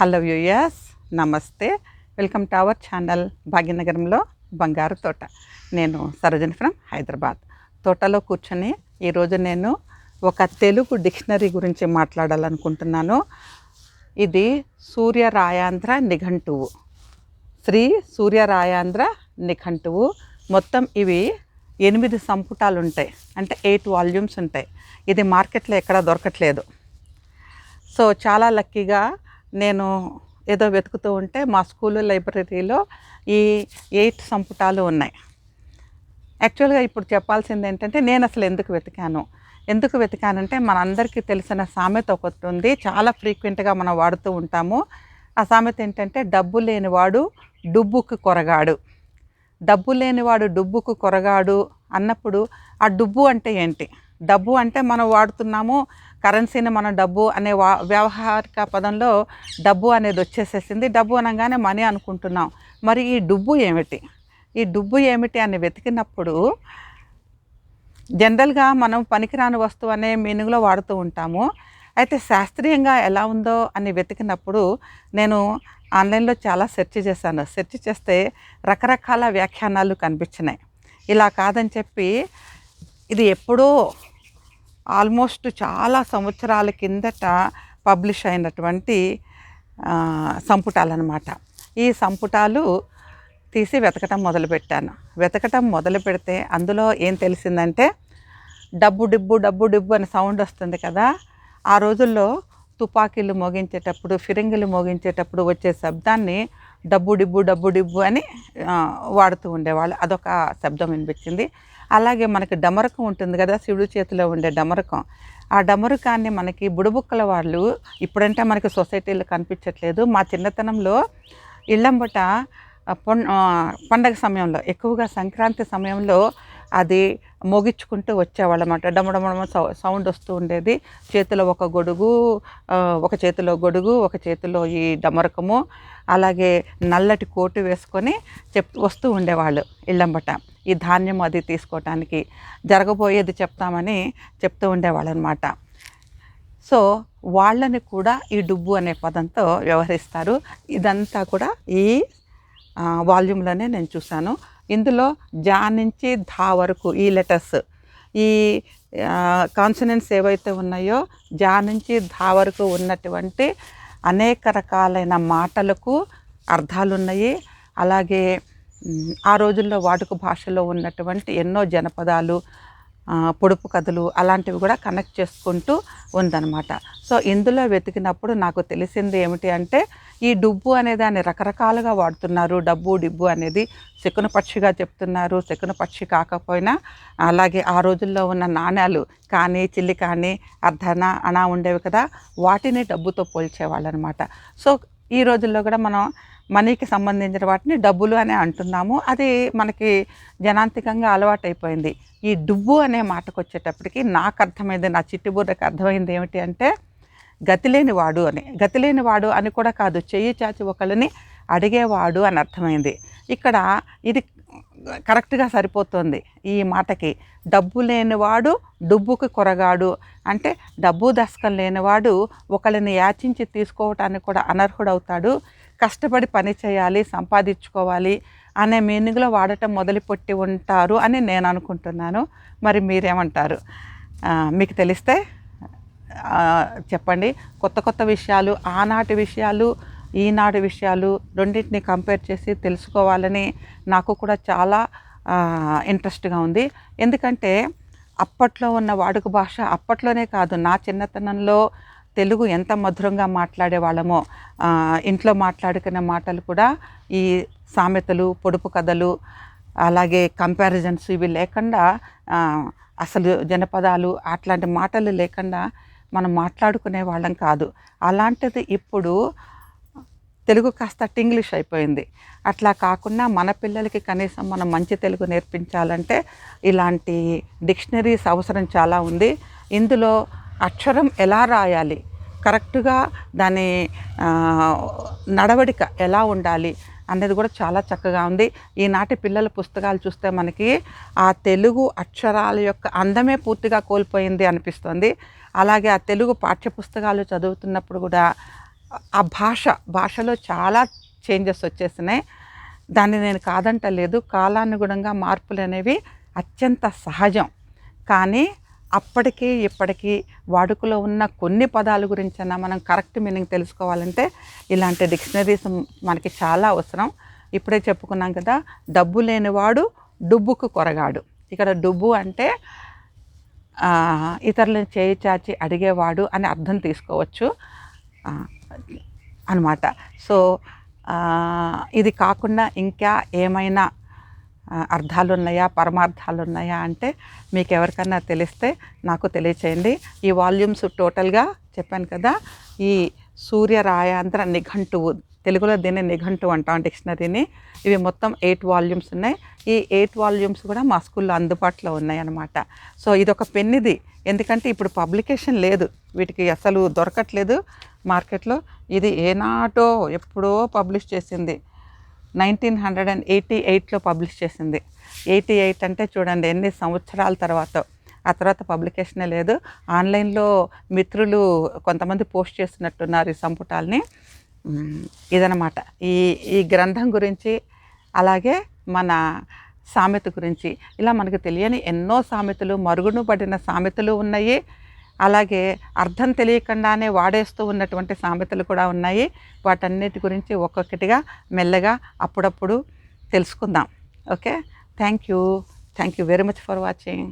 Hello viewers నమస్తే. Welcome to our channel భాగ్యనగరంలో బంగారు తోట. నేను సరోజన్ ఫ్రమ్ హైదరాబాద్. తోటలో కూర్చొని ఈరోజు నేను ఒక తెలుగు డిక్షనరీ గురించి మాట్లాడాలనుకుంటున్నాను. ఇది సూర్య రాయాంధ్ర నిఘంటువు. శ్రీ సూర్య రాయాంధ్ర నిఘంటువు. మొత్తం ఇవి ఎనిమిది సంపుటాలు ఉంటాయి అంటే ఎయిట్ వాల్యూమ్స్ ఉంటాయి. ఇది మార్కెట్లో ఎక్కడ దొరకట్లేదు. సో చాలా లక్కీగా నేను ఏదో వెతుకుతూ ఉంటే మా స్కూల్ లైబ్రరీలో ఈ ఎయిట్ సంపుటాలు ఉన్నాయి. యాక్చువల్గా ఇప్పుడు చెప్పాల్సింది ఏంటంటే నేను అసలు ఎందుకు వెతికాను? ఎందుకు వెతికానంటే మనందరికీ తెలిసిన సామెత ఒకటి ఉంది. చాలా ఫ్రీక్వెంట్గా మనం వాడుతూ ఉంటాము. ఆ సామెత ఏంటంటే డబ్బు లేనివాడు డుబ్బుకు కొరగాడు. డబ్బు లేనివాడు డుబ్బుకు కొరగాడు అన్నప్పుడు ఆ డుబ్బు అంటే ఏంటి? డబ్బు అంటే మనం వాడుతున్నాము కరెన్సీని మనం డబ్బు అనే వా వ్యవహారిక పదంలో డబ్బు అనేది వచ్చేసేసింది. డబ్బు అనగానే మనీ అనుకుంటున్నాం. మరి ఈ డుబ్బు ఏమిటి? ఈ డుబ్బు ఏమిటి అని వెతికినప్పుడు జనరల్గా మనం పనికిరాని వస్తువు అనే మీనింగ్లో వాడుతూ ఉంటాము. అయితే శాస్త్రీయంగా ఎలా ఉందో అని వెతికినప్పుడు నేను ఆన్లైన్లో చాలా సెర్చ్ చేశాను. సెర్చ్ చేస్తే రకరకాల వ్యాఖ్యానాలు కనిపించినాయి. ఇలా కాదని చెప్పి ఇది ఎప్పుడో ఆల్మోస్ట్ చాలా సంవత్సరాల కిందట పబ్లిష్ అయినటువంటి సంపుటాలు సంపుటాలన్నమాట. ఈ సంపుటాలు తీసి వెతకటం మొదలుపెట్టాను. వెతకటం మొదలు పెడితే అందులో ఏం తెలిసిందంటే డబ్బు డిబ్బు డబ్బు డిబ్బు అని సౌండ్ వస్తుంది కదా. ఆ రోజుల్లో తుపాకీలు మోగించేటప్పుడు ఫిరంగిలు మోగించేటప్పుడు వచ్చే శబ్దాన్ని డబ్బు డిబ్బు డబ్బు డిబ్బు అని వాడుతూ ఉండేవాళ్ళు. అదొక శబ్దం వినిపించింది. అలాగే మనకి డమరకం ఉంటుంది కదా శివుడు చేతిలో ఉండే డమరకం. ఆ డమరుకాన్ని మనకి బుడబుక్కల వాళ్ళు ఇప్పుడంటే మనకి సొసైటీలో కనిపించట్లేదు. మా చిన్నతనంలో ఇళ్ళంబట పొ పండగ సమయంలో ఎక్కువగా సంక్రాంతి సమయంలో అది మోగించుకుంటూ వచ్చేవాళ్ళమాట డమడమడమ సౌ సౌండ్ వస్తూ ఉండేది. చేతిలో ఒక గొడుగు ఒక చేతిలో గొడుగు ఒక చేతిలో ఈ డమరకము అలాగే నల్లటి కోటు వేసుకొని చెప్ వస్తూ ఉండేవాళ్ళు ఇళ్ళంబట. ఈ ధాన్యం అది తీసుకోవటానికి జరగబోయేది చెప్తామని చెప్తూ ఉండేవాళ్ళు అనమాట సో వాళ్ళని కూడా ఈ డుబ్బు అనే పదంతో వ్యవహరిస్తారు. ఇదంతా కూడా ఈ వాల్యూమ్లోనే నేను చూశాను. ఇందులో జా నుంచి ధా వరకు ఈ లెటర్స్. ఈ కాన్సనెంట్స్ ఏవైతే ఉన్నాయో జా నుంచి ధా వరకు ఉన్నటువంటి అనేక రకాలైన మాటలకు అర్థాలు ఉన్నాయి అలాగే ఆ రోజుల్లో వాడుక భాషలో ఉన్నటువంటి ఎన్నో జనపదాలు పొడుపు కథలు అలాంటివి కూడా కనెక్ట్ చేసుకుంటూ ఉందన్నమాట. సో ఇందులో వెతికినప్పుడు నాకు తెలిసింది ఏమిటి అంటే ఈ డుబ్బు అనే దాన్ని రకరకాలుగా వాడుతున్నారు. డబ్బు డిబ్బు అనేది శకున పక్షిగా చెప్తున్నారు. శకున పక్షి కాకపోయినా అలాగే ఆ రోజుల్లో ఉన్న నాణ్యాలు కానీ చిల్లి కానీ అర్ధన అనా ఉండేవి కదా వాటిని డబ్బుతో పోల్చేవాళ్ళు అనమాట సో ఈ రోజుల్లో కూడా మనం మనీకి సంబంధించిన వాటిని డబ్బులు అని అంటున్నాము. అది మనకి జనాంతికంగా అలవాటైపోయింది. ఈ డుబ్బు అనే మాటకు వచ్చేటప్పటికి నాకు అర్థమైంది నా చిట్టిబుర్రకు అర్థమైంది ఏమిటి అంటే గతిలేనివాడు అని. గతిలేనివాడు అని కూడా కాదు చెయ్యి చాచి ఒకళ్ళని అడిగేవాడు అని అర్థమైంది. ఇక్కడ ఇది కరెక్ట్గా సరిపోతుంది ఈ మాటకి. డబ్బు లేనివాడు డుబ్బుకి కొరగాడు. అంటే డబ్బు దశకం లేనివాడు ఒకళ్ళని యాచించి తీసుకోవటానికి కూడా అనర్హుడవుతాడు. కష్టపడి పని చేయాలి సంపాదించుకోవాలి అనే మీనింగ్లో వాడటం మొదలుపెట్టి ఉంటారు అని నేను అనుకుంటున్నాను. మరి మీరేమంటారు? మీకు తెలిస్తే చెప్పండి. కొత్త కొత్త విషయాలు ఆనాటి విషయాలు ఈనాటి విషయాలు రెండింటిని కంపేర్ చేసి తెలుసుకోవాలని నాకు కూడా చాలా ఇంట్రెస్ట్గా ఉంది. ఎందుకంటే అప్పట్లో ఉన్న వాడుక భాష అప్పట్లోనే కాదు నా చిన్నతనంలో తెలుగు ఎంత మధురంగా మాట్లాడే వాళ్ళమో ఇంట్లో మాట్లాడుకునే మాటలు కూడా ఈ సామెతలు పొడుపు కథలు అలాగే కంపారిజన్స్ ఇవి లేకుండా అసలు జనపదాలు అట్లాంటి మాటలు లేకుండా మనం మాట్లాడుకునే వాళ్ళం కాదు. అలాంటిది ఇప్పుడు తెలుగు కాస్త టింగ్లీష్ అయిపోయింది. అట్లా కాకుండా మన పిల్లలకి కనీసం మనం మంచి తెలుగు నేర్పించాలంటే ఇలాంటి డిక్షనరీస్ అవసరం చాలా ఉంది. ఇందులో అక్షరం ఎలా రాయాలి? కరెక్ట్గా దాని నడవడిక ఎలా ఉండాలి? అనేది కూడా చాలా చక్కగా ఉంది. ఈనాటి పిల్లల పుస్తకాలు చూస్తే మనకి ఆ తెలుగు అక్షరాల యొక్క అందమే పూర్తిగా కోల్పోయింది అనిపిస్తుంది. అలాగే ఆ తెలుగు పాఠ్య పుస్తకాలు చదువుతున్నప్పుడు కూడా ఆ భాష భాషలో చాలా చేంజెస్ వచ్చేసినాయి. దాన్ని నేను కాదంటలేదు. కాలానుగుణంగా మార్పులు అనేవి అత్యంత సహజం. కానీ అప్పటికీ ఇప్పటికీ వాడుకలో ఉన్న కొన్ని పదాల గురించైనా మనం కరెక్ట్ మీనింగ్ తెలుసుకోవాలంటే ఇలాంటి డిక్షనరీస్ మనకి చాలా అవసరం. ఇప్పుడే చెప్పుకున్నాం కదా డబ్బు లేనివాడు డుబ్బుకు కొరగాడు. ఇక్కడ డుబ్బు అంటే ఇతరులను చేయి చాచి అడిగేవాడు అని అర్థం తీసుకోవచ్చు అనమాట సో ఇది కాకుండా ఇంకా ఏమైనా అర్థాలు ఉన్నాయా పరమార్థాలు ఉన్నాయా అంటే మీకు ఎవరికన్నా తెలిస్తే నాకు తెలియచేయండి. ఈ వాల్యూమ్స్ టోటల్గా చెప్పాను కదా ఈ సూర్యరాయాంధ్ర నిఘంటువు తెలుగులో దీన్ని నిఘంటు అంటాం డిక్షనరీని. ఇవి మొత్తం ఎయిట్ వాల్యూమ్స్ ఉన్నాయి. ఈ ఎయిట్ వాల్యూమ్స్ కూడా మా స్కూల్లో అందుబాటులో ఉన్నాయి అన్నమాట సో ఇది ఒక పెన్నిది. ఎందుకంటే ఇప్పుడు పబ్లికేషన్ లేదు. వీటికి అసలు దొరకట్లేదు మార్కెట్లో. ఇది ఏనాటో ఎప్పుడో పబ్లిష్ చేసింది. నైన్టీన్ హండ్రెడ్ అండ్ ఎయిటీ ఎయిట్లో పబ్లిష్ చేసింది. ఎయిటీ ఎయిట్ అంటే చూడండి ఎన్ని సంవత్సరాల తర్వాత? ఆ తర్వాత పబ్లికేషనే లేదు. ఆన్లైన్లో మిత్రులు కొంతమంది పోస్ట్ చేస్తున్నట్టున్నారు ఈ సంపుటాల్ని. ఇదనమాట ఈ ఈ గ్రంథం గురించి అలాగే మన సామెత గురించి. ఇలా మనకు తెలియని ఎన్నో సామెతలు మరుగున పడిన సామెతలు ఉన్నాయి. అలాగే అర్థం తెలియకుండానే వాడేస్తూ ఉన్నటువంటి సామెతలు కూడా ఉన్నాయి. వాటన్నిటి గురించి ఒక్కొక్కటిగా మెల్లగా అప్పుడప్పుడు తెలుసుకుందాం. Okay? Thank you thank you very much for watching.